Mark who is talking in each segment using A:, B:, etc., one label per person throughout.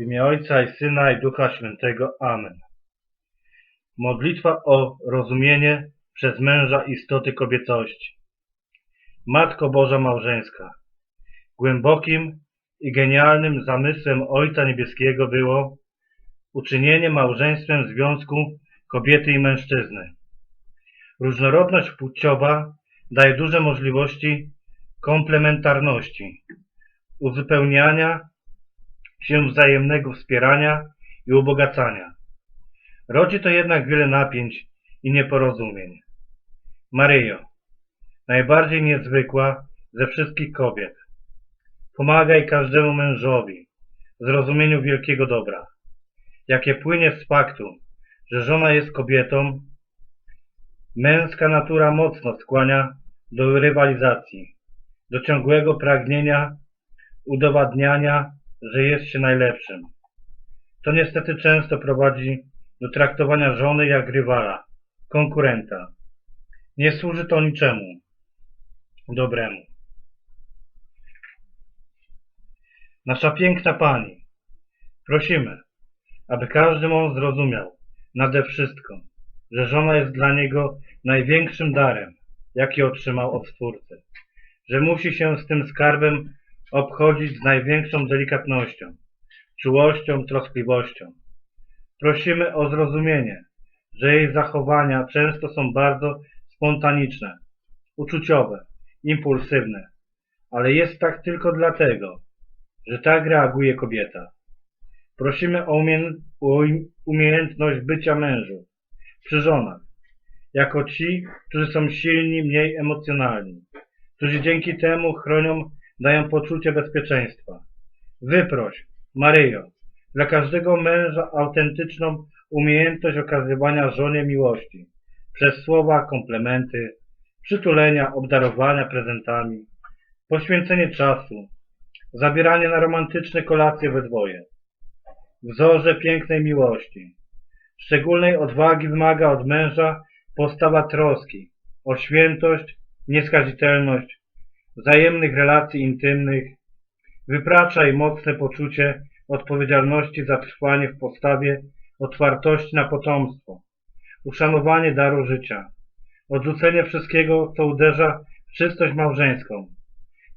A: W imię Ojca i Syna i Ducha Świętego. Amen. Modlitwa o rozumienie przez męża istoty kobiecości. Matko Boża Małżeńska, głębokim i genialnym zamysłem Ojca Niebieskiego było uczynienie małżeństwem związku kobiety i mężczyzny. Różnorodność płciowa daje duże możliwości komplementarności, uzupełniania się wzajemnego wspierania i ubogacania. Rodzi to jednak wiele napięć i nieporozumień. Maryjo, najbardziej niezwykła ze wszystkich kobiet, pomagaj każdemu mężowi w zrozumieniu wielkiego dobra, jakie płynie z faktu, że żona jest kobietą, męska natura mocno skłania do rywalizacji, do ciągłego pragnienia udowadniania, że jest się najlepszym. To niestety często prowadzi do traktowania żony jak rywala, konkurenta. Nie służy to niczemu dobremu. Nasza piękna Pani, prosimy, aby każdy mąż zrozumiał nade wszystko, że żona jest dla niego największym darem, jaki otrzymał od Stwórcy, że musi się z tym skarbem obchodzić z największą delikatnością, czułością, troskliwością. Prosimy o zrozumienie, że jej zachowania często są bardzo spontaniczne, uczuciowe, impulsywne, ale jest tak tylko dlatego, że tak reaguje kobieta. Prosimy o o umiejętność bycia mężów przy żonach, jako ci, którzy są silni, mniej emocjonalni, którzy dzięki temu chronią, dają poczucie bezpieczeństwa. Wyproś, Maryjo, dla każdego męża autentyczną umiejętność okazywania żonie miłości przez słowa, komplementy, przytulenia, obdarowania prezentami, poświęcenie czasu, zabieranie na romantyczne kolacje we dwoje. Wzorze pięknej miłości. Szczególnej odwagi wymaga od męża postawa troski o świętość, nieskazitelność, wzajemnych relacji intymnych, wypracza i mocne poczucie odpowiedzialności za trwanie w postawie otwartości na potomstwo, uszanowanie daru życia, odrzucenie wszystkiego, co uderza w czystość małżeńską.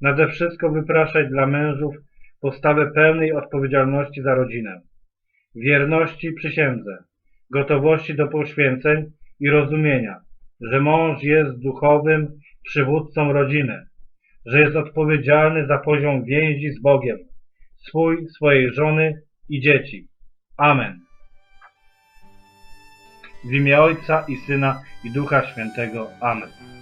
A: Nade wszystko wypraszać dla mężów postawę pełnej odpowiedzialności za rodzinę, wierności przysiędze, gotowości do poświęceń i rozumienia, że mąż jest duchowym przywódcą rodziny, że jest odpowiedzialny za poziom więzi z Bogiem, swój, swojej żony i dzieci. Amen. W imię Ojca i Syna i Ducha Świętego. Amen.